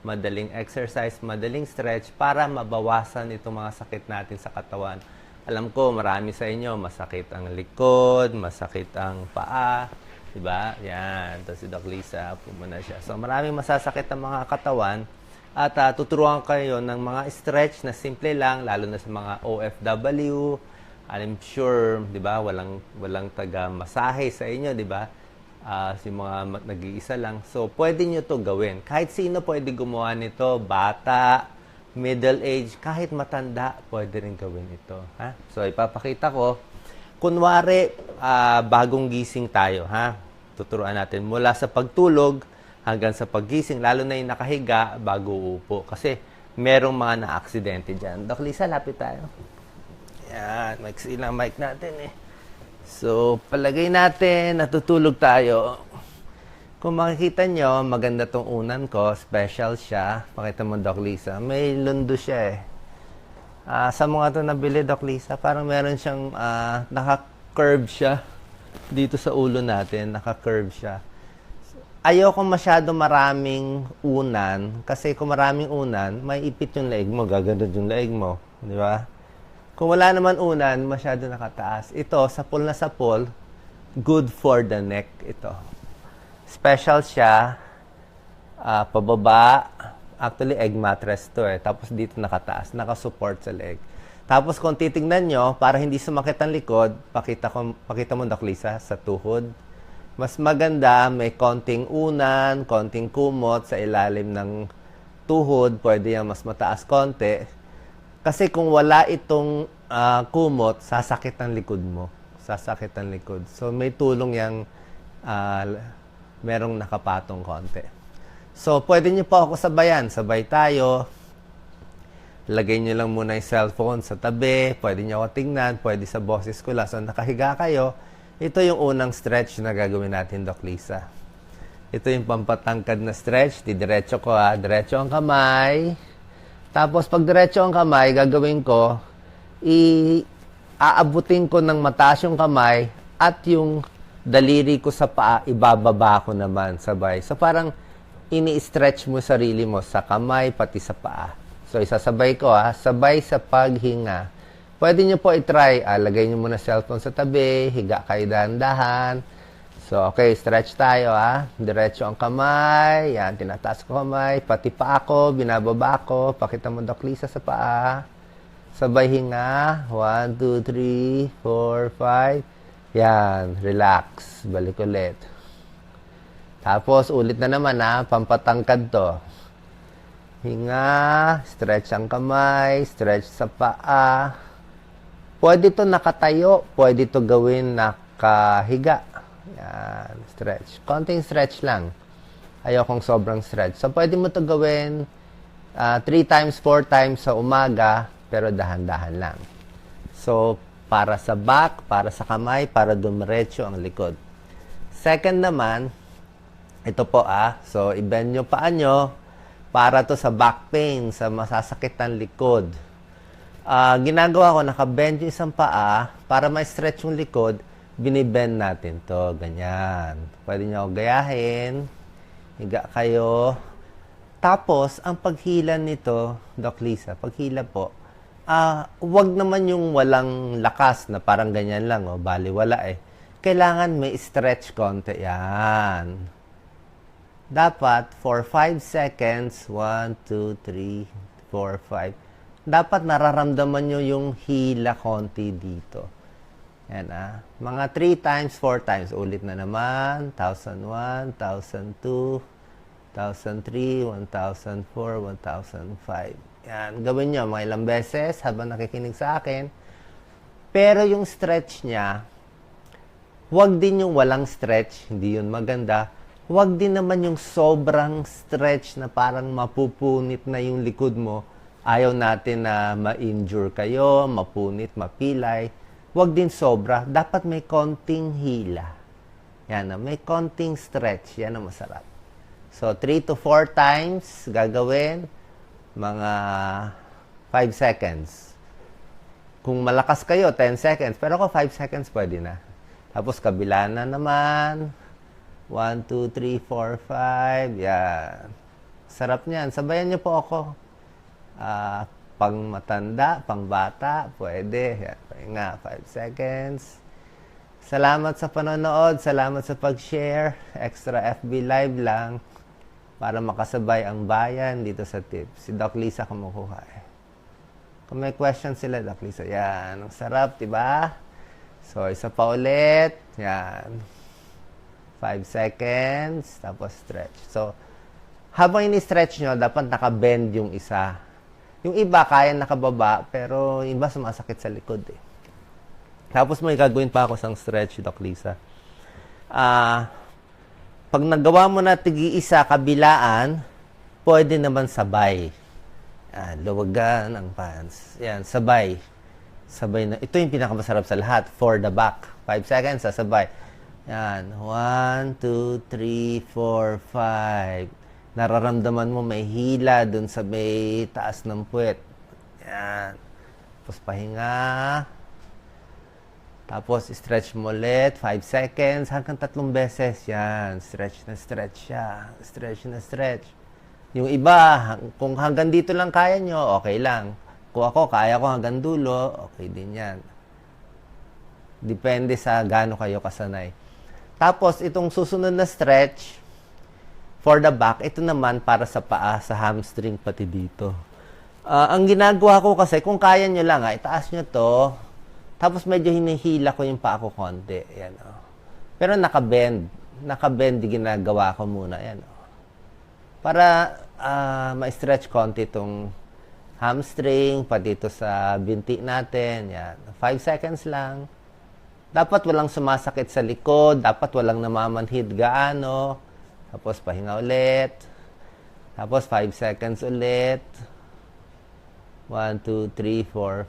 madaling exercise, madaling stretch para mabawasan itong mga sakit natin sa katawan. Alam ko, marami sa inyo, masakit ang likod, masakit ang paa, di ba? Yan, ito si Doc Lisa, pumuna siya. So, maraming masasakit ang mga katawan at ah, tuturuan kayo ng mga stretch na simple lang, lalo na sa mga OFW, I'm sure, 'di ba, walang walang taga masahe sa inyo, 'di ba? Ah, si mga nag-iisa lang. So, pwede nyo to gawin. Kahit sino pwede gumawa nito, bata, middle age, kahit matanda, pwede rin gawin ito, ha? So, ipapakita ko. Kunwari, ah, bagong gising tayo, ha? Tuturuan natin mula sa pagtulog hanggang sa paggising, lalo na yung nakahiga bago upo. Kasi merong mga na-aksidente dyan. Doc Lisa, lapit tayo. Yan, maiksi lang mic natin eh. So, palagay natin, natutulog tayo. Kung makikita nyo, maganda tong unan ko, special siya. Pakita mo, Doc Lisa. May lundo siya eh. Ah, sa mga to nabili, Doc Lisa, parang meron siyang, ah, naka-curve siya. Dito sa ulo natin, naka-curve siya. Ayoko masyado maraming unan kasi kung maraming unan, may ipit yung leeg mo, gagandun yung leeg mo. Di ba? Kung wala naman unan, masyado nakataas. Ito, sapol na sapol, good for the neck ito. Special siya, ah, pababa, actually egg mattress to eh. Tapos dito nakataas, nakasupport sa leg. Tapos kung titingnan nyo, para hindi sumakit ang likod, pakita, ko, pakita mo, Doc Lisa, sa tuhod. Mas maganda, may konting unan, konting kumot sa ilalim ng tuhod. Pwede yan mas mataas konti. Kasi kung wala itong ah, kumot, sasakit ang likod mo. Sasakit ang likod. So may tulong yang ah, merong nakapatong konti. So pwede niyo pa ako sabayan. Sabay tayo. Lagay niyo lang muna yung cellphone sa tabi. Pwede niyo ako tingnan. Pwede sa boses ko lang. So nakahiga kayo. Ito yung unang stretch na gagawin natin, Doc Lisa. Ito yung pampatangkad na stretch. Didiretso ko ha. Diretso ang kamay. Tapos pag diretso ang kamay, gagawin ko, i aabutin ko ng mataas yung kamay at yung daliri ko sa paa, ibababa ko naman sabay. So parang ini-stretch mo sarili mo sa kamay pati sa paa. So isasabay ko ha, sabay sa paghinga. Pwede nyo po i-try, ah, lagay nyo muna cellphone sa tabi, higa kayo dahan-dahan. So, okay, stretch tayo ha. Diretso ang kamay. Yan, tinataas ko kamay. Pati pa ako, binababa ko. Pakita mo, Doc Lisa, sa paa. Sabay hinga. 1, 2, 3, 4, 5. Yan, relax. Balik ulit. Tapos, ulit na naman ha. Pampatangkad to. Hinga. Stretch ang kamay. Stretch sa paa. Pwede to nakatayo. Pwede to gawin nakahiga. Yan, stretch. Konting stretch lang. Ayokong sobrang stretch. So, pwede mo to gawin 3 times, 4 times sa umaga, pero dahan-dahan lang. So, para sa back, para sa kamay, para dumiretso ang likod. Second naman, ito po ah. So, i-bend nyo paa nyo para to sa back pain, sa masasakit ng likod. Ah, ginagawa ko, nakabend yung isang paa para ma-stretch yung likod, binibend natin to ganyan. Pwede nyo gayahin. Higa kayo. Tapos, ang paghila nito, Doc Lisa, paghila po, ah, wag naman yung walang lakas na parang ganyan lang, oh, bali wala eh. Kailangan may stretch konti yan. Dapat, for 5 seconds, 1, 2, 3, 4, 5, dapat nararamdaman nyo yung hila konti dito. Yan ah. Mga 3 times, 4 times. Ulit na naman. 1001, 1002, 1003, 1004, 1005. Yan. Gawin nyo mga ilang beses habang nakikinig sa akin. Pero yung stretch niya, Huwag din yung walang stretch, hindi yun maganda. Huwag din naman yung sobrang stretch na parang mapupunit na yung likod mo. Ayaw natin na ma-injure kayo, mapunit, mapilay. Huwag din sobra. Dapat may konting hila. Yan na, may konting stretch. Yan ang masarap. So, 3 to 4 times gagawin. Mga 5 seconds. Kung malakas kayo, 10 seconds. Pero ako 5 seconds pwede na. Tapos kabila na naman. 1, 2, 3, 4, 5. Yan. Sarap niyan. Sabayan niyo po ako. Ah, pang matanda, pang bata, pwede. Yan, pahinga, 5 seconds. Salamat sa panonood, salamat sa pag-share. Extra FB Live lang para makasabay ang bayan dito sa tips. Si Doc Lisa kumukuha eh. Kung may question sila, Doc Lisa, yan. Ang sarap, di ba? So, isa pa ulit. Yan. 5 seconds. Tapos stretch. So, habang ini-stretch nyo, dapat naka-bend yung isa. Yung iba, kaya nakababa, pero yung iba sumasakit sa likod eh. Tapos may gagawin pa ako sang stretch, Doc Lisa. Ah, pag nagawa mo na tigi-isa kabilaan, pwede naman sabay. Yan, luwagan ang pants. Yan, sabay. Sabay na. Ito yung pinakamasarap sa lahat. For the back. 5 seconds, sasabay. Yan. 1, 2, 3, 4, 5. Nararamdaman mo may hila dun sa may taas ng puwet. Yan. Tapos pahinga. Tapos, stretch mo ulit. 5 seconds. Hanggang tatlong beses. Yan. Stretch na stretch siya. Stretch na stretch. Yung iba, kung hanggang dito lang kaya nyo, okay lang. Kung ako, kaya ko hanggang dulo, okay din yan. Depende sa gaano kayo kasanay. Tapos, itong susunod na stretch, for the back, ito naman para sa paa, sa hamstring, pati dito. Ah, ang ginagawa ko kasi, kung kaya nyo lang, ah, itaas nyo to, tapos medyo hinihila ko yung paa ko konti. Yan, oh. Pero nakabend. Nakabend ginagawa ko muna. Yan, oh. Para ah, ma-stretch konti itong hamstring, pati ito sa binti natin. Yan. 5 seconds lang. Dapat walang sumasakit sa likod. Dapat walang namamanhid gaano. Tapos pahinga ulit. Tapos 5 seconds ulit. 1, 2, 3, 4,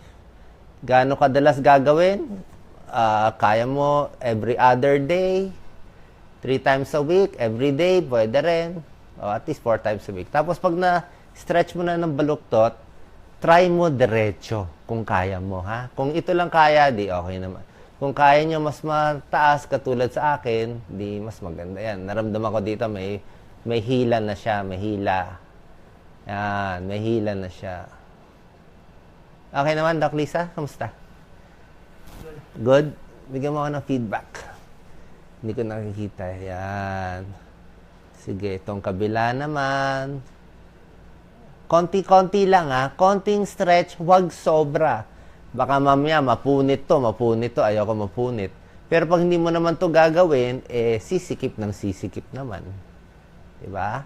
5. Gaano kadalas gagawin? Ah, kaya mo every other day. Three times a week, every day, pwede rin. O at least four times a week. Tapos pag na-stretch mo na ng baluktot, try mo diretso kung kaya mo, ha? Kung ito lang kaya, di okay naman. Kung kaya nyo mas mataas katulad sa akin, di mas maganda yan. Naramdaman ko dito may may hila na siya, may hila. Yan, may hila na siya. Okay naman, Doc Lisa? Kamusta? Good? Bigyan mo ako ng feedback. Hindi ko nakikita. Yan. Sige, itong kabila naman. Konti-konti lang ha. Konting stretch, huwag sobra. Baka mamaya mapunit to, mapunit to. Ayoko mapunit. Pero pag hindi mo naman to gagawin, eh, sisikip ng sisikip naman. Diba?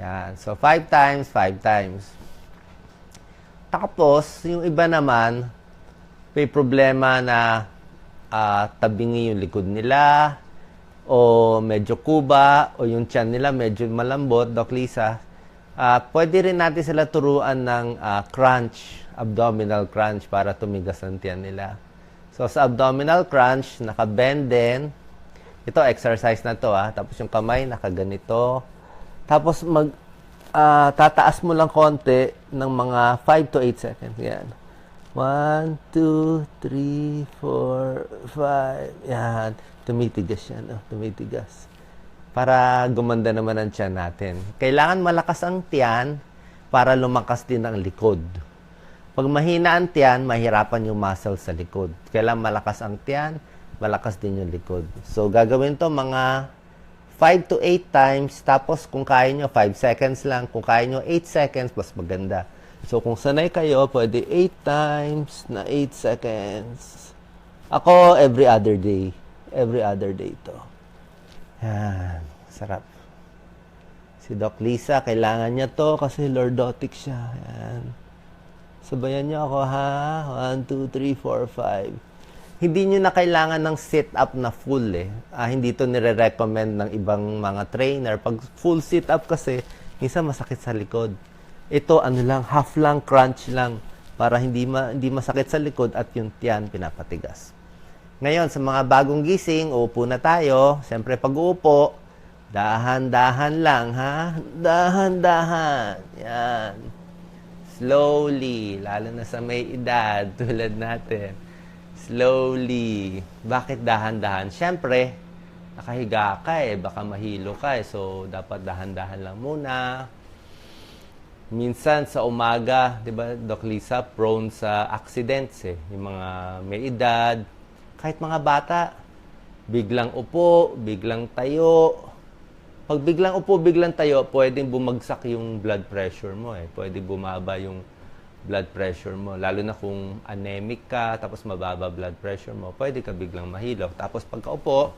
Yan. So, five times, five times. Tapos, yung iba naman, may problema na ah, tabingi yung likod nila, o medyo kuba, o yung tiyan nila medyo malambot, Doc Lisa, ah, pwede rin natin sila turuan ng ah, crunch, abdominal crunch para tumigas ang tiyan nila. So, sa abdominal crunch, naka-bend din. Ito, exercise na to, ah. Tapos yung kamay, nakaganito. Tapos, mag, ah, tataas mo lang konti ng mga 5 to 8 seconds. Yan. 1, 2, 3, 4, 5. Yan. Tumitigas yan. Oh, tumitigas. Para gumanda naman ang tiyan natin. Kailangan malakas ang tiyan para lumakas din ang likod. Pag mahina ang tiyan, mahirapan yung muscle sa likod. Kailangan malakas ang tiyan, malakas din yung likod. So, gagawin to mga 5 to 8 times. Tapos, kung kaya nyo, 5 seconds lang. Kung kaya nyo, 8 seconds, mas maganda. So, kung sanay kayo, pwede 8 times na 8 seconds. Ako, every other day. Every other day to. Yan. Sarap. Si Doc Lisa, kailangan niya to kasi lordotic siya. Yan. Sabayan niyo ako, ha? 1, 2, 3, 4, 5. Hindi niyo na kailangan ng sit-up na full eh. Ah, hindi to nire-recommend ng ibang mga trainer. Pag full sit-up kasi, minsan masakit sa likod. Ito, ano lang, half lang, crunch lang. Para hindi, ma hindi masakit sa likod at yung tiyan pinapatigas. Ngayon, sa mga bagong gising, uupo na tayo. Siyempre, pag uupo, dahan-dahan lang, ha? Dahan-dahan. Yan. Slowly, lalo na sa may edad tulad natin. Slowly. Bakit dahan-dahan? Siyempre, nakahiga ka eh, baka mahilo ka eh. So, dapat dahan-dahan lang muna. Minsan sa umaga, di ba, Doc Lisa, prone sa accidents eh. Yung mga may edad, kahit mga bata, biglang upo, biglang tayo. Pag biglang upo, biglang tayo, pwedeng bumagsak yung blood pressure mo eh. Pwede bumaba yung blood pressure mo. Lalo na kung anemic ka, tapos mababa blood pressure mo, pwede ka biglang mahilo. Tapos pagkaupo,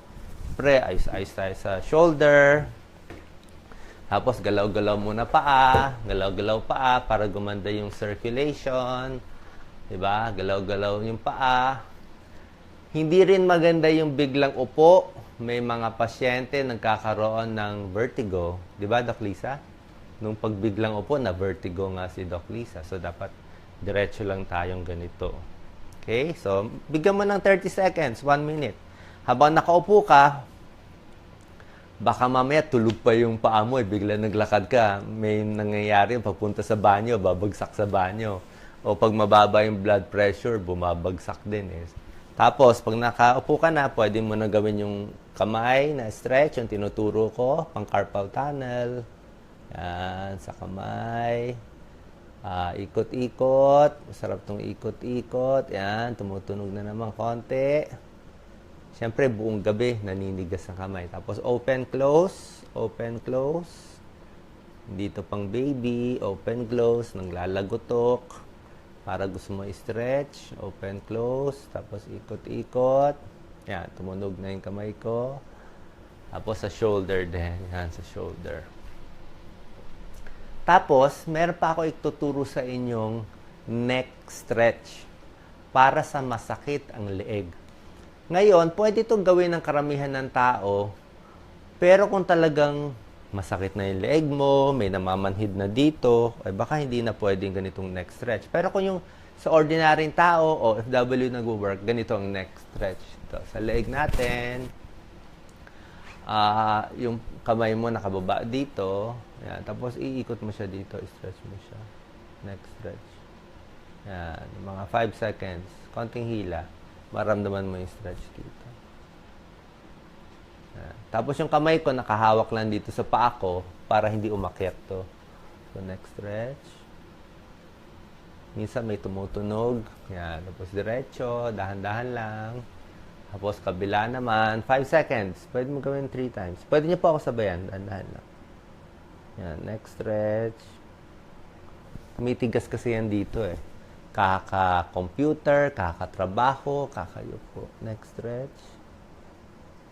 pre, ayos-ayos tayo sa shoulder. Tapos galaw-galaw muna paa, galaw-galaw paa para gumanda yung circulation. 'Di ba? Galaw-galaw yung paa. Hindi rin maganda yung biglang upo. May mga pasyente nagkakaroon ng vertigo. 'Di ba, Doc Lisa? Nung pagbiglang upo, na vertigo nga si Doc Lisa. So dapat diretso lang tayong ganito. Okay? So, bigyan mo ng 30 seconds, 1 minute. Habang nakaupo ka, baka mamaya tulog pa yung paa mo eh, bigla naglakad ka, may nangyayari papunta sa banyo, babagsak sa banyo. O pag mababa yung blood pressure, bumabagsak din eh. Tapos, pag nakaupo ka na, pwede mo na gawin yung kamay na stretch, yung tinuturo ko, pang carpal tunnel. Yan, sa kamay. Ah, ikot-ikot. Masarap tong ikot-ikot. Yan, tumutunog na naman konti. Siyempre, buong gabi, naninigas ang kamay. Tapos, open, close, open, close. Dito pang baby, open, close, naglalagotok. Para gusto mo i-stretch, open, close. Tapos, ikot-ikot. Yan, tumunog na yung kamay ko. Tapos, sa shoulder din. Yan, sa shoulder. Tapos, meron pa ako ituturo sa inyong neck stretch para sa masakit ang leeg. Ngayon, pwede itong gawin ng karamihan ng tao, pero kung talagang masakit na yung leeg mo, may namamanhid na dito, ay baka hindi na pwedeng ganitong neck stretch. Pero kung yung sa ordinaryong tao o FW nag-work, ganito ang neck stretch. Ito, sa leeg natin, ah yung kamay mo nakababa dito, yan, tapos iikot mo siya dito, stretch mo siya. Neck stretch. Yan, mga 5 seconds, konting hila maramdaman mo yung stretch dito. Tapos yung kamay ko nakahawak lang dito sa paa ko para hindi umakyat to. So next stretch. Minsan may tumutunog. Yan. Tapos diretso, dahan-dahan lang. Tapos kabila naman, 5 seconds. Pwede mo gawin 3 times. Pwede niyo po ako sabayan, dahan-dahan lang. Yan, next stretch. Tumitigas kasi yan dito eh kaka-computer, kaka-trabaho, kakayupo. Next stretch.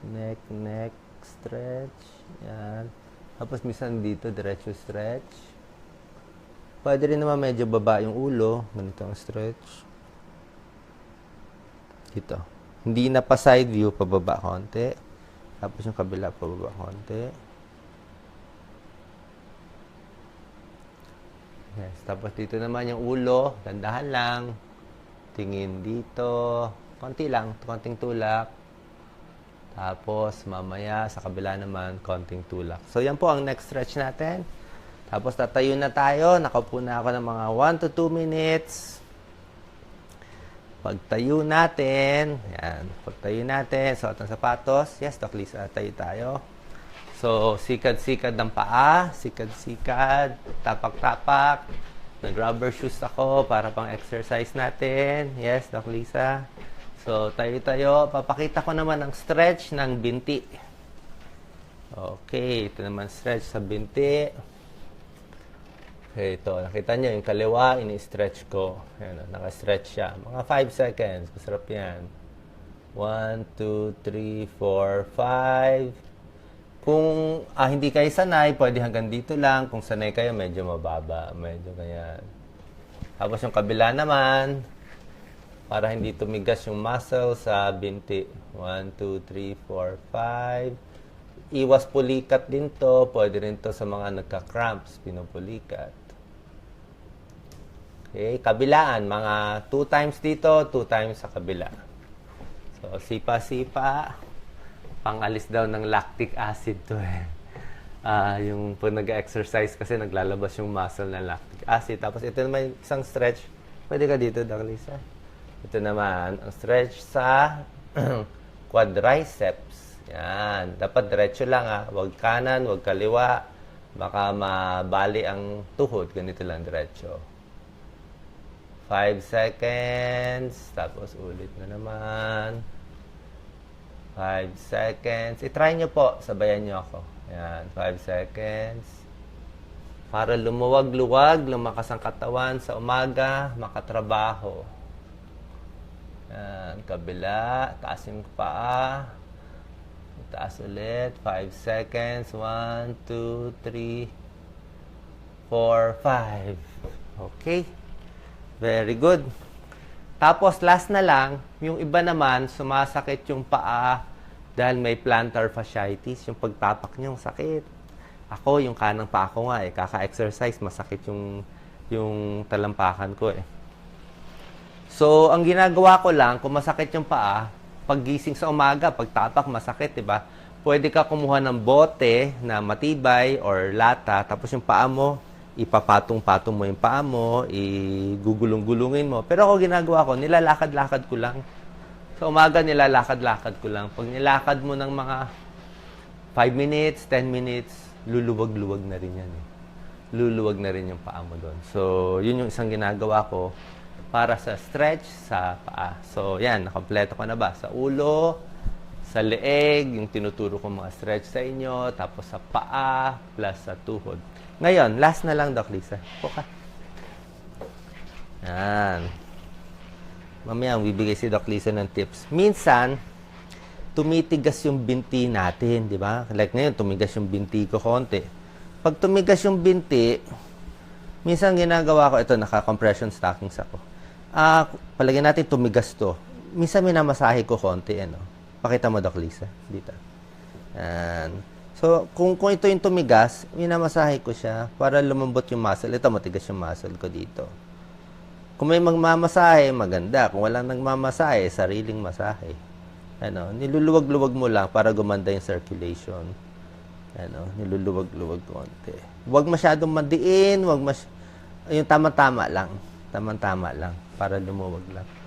Neck, neck, stretch. Yan. Tapos minsan dito, diretso stretch. Pwede rin naman medyo baba yung ulo. Ganito ang stretch. Dito. Hindi na pa side view, pababa konti. Tapos yung kabila, pababa konti. Yes. Tapos dito naman yung ulo, dandahan lang. Tingin dito. Konti lang, konting tulak. Tapos mamaya sa kabila naman, konting tulak. So yan po ang next stretch natin. Tapos tatayo na tayo. Nakaupo na ako ng mga 1 to 2 minutes. Pagtayo natin, yan, pagtayo natin, suot ng sapatos. Yes, Doc Lisa, tayo tayo. So, sikad-sikad ng paa, sikad-sikad, tapak-tapak. Nag-rubber shoes ako para pang exercise natin. Yes, Doc Lisa. So, tayo-tayo. Papakita ko naman ang stretch ng binti. Okay, ito naman stretch sa binti. Okay, ito. Nakita niyo yung kaliwa, ini-stretch ko. Ayan, naka-stretch siya. Mga 5 seconds. Masarap yan. 1, 2, 3, 4, 5. Kung ah, hindi kayo sanay, pwede hanggang dito lang. Kung sanay kayo, medyo mababa. Medyo ganyan. Tapos yung kabila naman, para hindi tumigas yung muscle sa binti. 1, 2, 3, 4, 5. Iwas pulikat din to. Pwede rin to sa mga nagka-cramps, pinupulikat. Okay, kabilaan. Mga 2 times dito, 2 times sa kabila. So, sipa-sipa pangalis daw ng lactic acid to eh. Uh, yung pag nag-exercise kasi naglalabas yung muscle ng lactic acid. Tapos ito naman isang stretch. Pwede ka dito, Doc Lisa. Ito naman, ang stretch sa quadriceps. Yan. Dapat diretso lang ha. Huwag kanan, huwag kaliwa. Baka mabali ang tuhod. Ganito lang diretso. 5 seconds. Tapos ulit na naman. 5 seconds. I-try nyo po. Sabayan nyo ako. Yan. 5 seconds. Para lumuwag-luwag, lumakas ang katawan sa umaga, makatrabaho. Yan. Kabila. Taas yung paa. Taas ulit. 5 seconds. 1, 2, 3, 4, 5. Okay. Very good. Tapos last na lang, yung iba naman, sumasakit yung paa dahil may plantar fasciitis, yung pagtapak niyong sakit. Ako, yung kanang paa ko nga eh, kaka-exercise, masakit yung, yung talampakan ko eh. So, ang ginagawa ko lang, kung masakit yung paa, paggising sa umaga, pagtapak, masakit, di ba? Pwede ka kumuha ng bote na matibay or lata, tapos yung paa mo, ipapatong-patong mo yung paa mo, igugulong-gulungin mo. Pero ako ginagawa ko, nilalakad-lakad ko lang. Sa umaga, nilalakad-lakad ko lang. Pag nilakad mo ng mga 5 minutes, 10 minutes, luluwag-luwag na rin yan. Eh. Luluwag na rin yung paa mo doon. So, yun yung isang ginagawa ko para sa stretch sa paa. So, yan, nakompleto ko na ba? Sa ulo, sa leeg, yung tinuturo ko mga stretch sa inyo, tapos sa paa, plus sa tuhod. Ngayon, last na lang, Doc Lisa. Puka. Yan. Mamaya, bibigay si Doc Lisa ng tips. Minsan, tumitigas yung binti natin, di ba? Like ngayon, tumigas yung binti ko konti. Pag tumigas yung binti, minsan ginagawa ko, ito, naka-compression stockings ako. Ah, palagyan natin tumigas to. Minsan minamasahe ko konti, ano. Pakita mo, Doc Lisa, dito. Yan. So, kung, kung ito yung tumigas, minamasahe ko siya para lumambot yung muscle. Ito, matigas yung muscle ko dito. Kung may magmamasahe, maganda. Kung walang nagmamasahe, sariling masahe. Ano, niluluwag-luwag mo lang para gumanda yung circulation. Ano, niluluwag-luwag konti. Huwag masyadong madiin, huwag mas yung tama-tama lang. Tama-tama lang para lumuwag lang.